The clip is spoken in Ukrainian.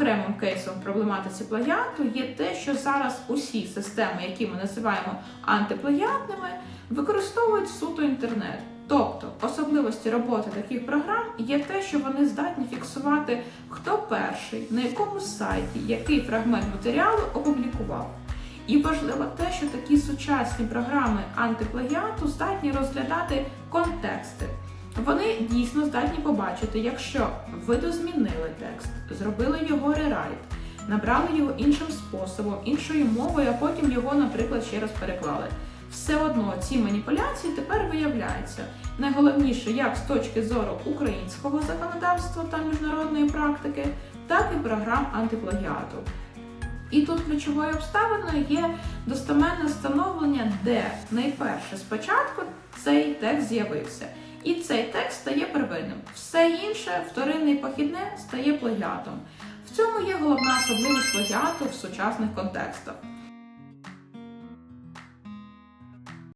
Окремим кейсом проблематиці плагіату є те, що зараз усі системи, які ми називаємо антиплагіатними, використовують суто інтернет. Тобто особливості роботи таких програм є те, що вони здатні фіксувати, хто перший, на якому сайті, який фрагмент матеріалу опублікував. І важливо те, що такі сучасні програми антиплагіату здатні розглядати контексти. Вони дійсно здатні побачити, якщо видозмінили текст, зробили його рерайт, набрали його іншим способом, іншою мовою, а потім його, наприклад, ще раз переклали. Все одно ці маніпуляції тепер виявляються найголовніше як з точки зору українського законодавства та міжнародної практики, так і програм антиплагіату. І тут ключовою обставиною є достеменне встановлення, де найперше спочатку цей текст з'явився. І цей текст стає первинним. Все інше, вторинне і похідне, стає плагіатом. В цьому є головна особливість плагіату в сучасних контекстах.